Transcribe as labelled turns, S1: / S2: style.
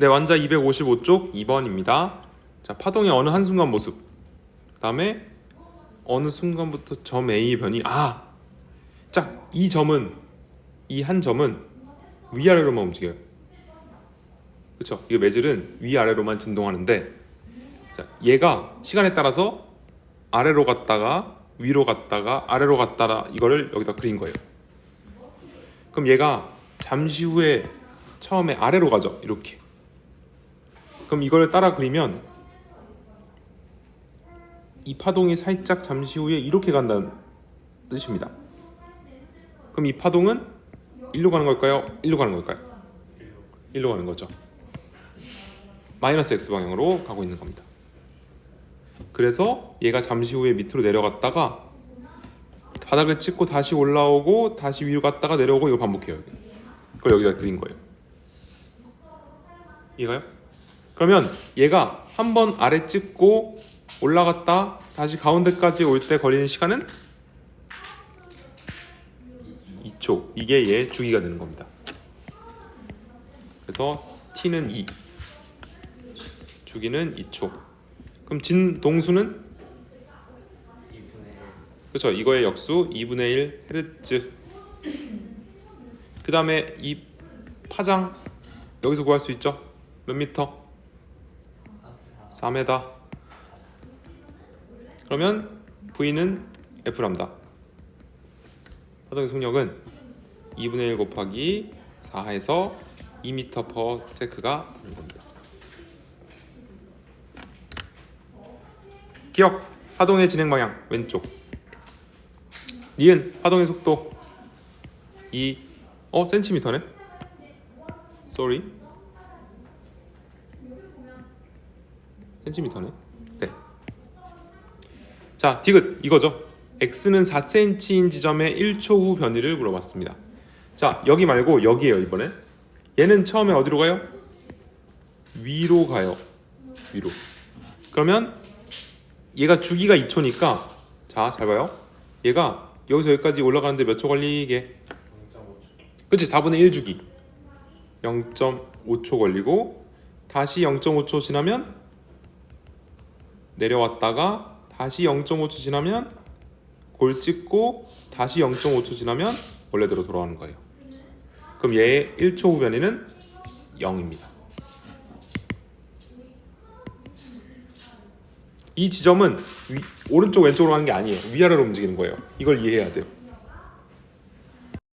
S1: 네, 완자 255쪽 2번입니다. 자, 파동의 어느 한순간 모습. 그다음에 어느 순간부터 점 A 변이 아. 자, 이 점은 이 한 점은 위아래로만 움직여요. 그렇죠? 이 매질은 위아래로만 진동하는데 자, 얘가 시간에 따라서 아래로 갔다가 위로 갔다가 아래로 갔다가 이거를 여기다 그린 거예요. 그럼 얘가 잠시 후에 처음에 아래로 가죠. 이렇게. 그럼 이걸 따라 그리면 이 파동이 살짝 잠시 후에 이렇게 간다는 뜻입니다. 그럼 이 파동은 일로 가는 걸까요? 일로 가는 걸까요? 일로 가는 거죠. 마이너스 x 방향으로 가고 있는 겁니다. 그래서 얘가 잠시 후에 밑으로 내려갔다가 바닥을 찍고 다시 올라오고 다시 위로 갔다가 내려오고 이거 반복해요. 그걸 여기다 그린 거예요. 이해가요? 그러면 얘가 한 번 아래 찍고 올라갔다 다시 가운데까지 올 때 걸리는 시간은 2초. 이게 얘 주기가 되는 겁니다. 그래서 t는 2. 주기는 2초. 그럼 진동수는 그렇죠. 이거의 역수 2분의 1 헤르츠. 그 다음에 이 파장 여기서 구할 수 있죠? 몇 미터? 4m. 그러면 V는 F랍니다. 파동의 속력은 2분의 1 곱하기 4에서 2m per 세크가 되는 겁니다. 기억. 파동의 진행 방향. 왼쪽. 니은. 파동의 속도. 2 어 센티미터네? Sorry 센티미터네? 네 자 디귿. 이거죠. X는 4cm인 지점의 1초 후 변이를 물어봤습니다. 자 여기 말고 여기에요 이번에. 얘는 처음에 어디로 가요? 위로 가요. 위로. 그러면 얘가 주기가 2초니까 자 잘 봐요. 얘가 여기서 여기까지 올라가는데 몇 초 걸리게? 그치 4분의 1 주기. 0.5초 걸리고 다시 0.5초 지나면 내려왔다가 다시 0.5초 지나면 골 찍고 다시 0.5초 지나면 원래대로 돌아오는 거예요 그럼 얘의 1초 후 변이는 0입니다 이 지점은 위- 오른쪽 왼쪽으로 가는 게 아니에요. 위아래로 움직이는 거예요. 이걸 이해해야 돼요.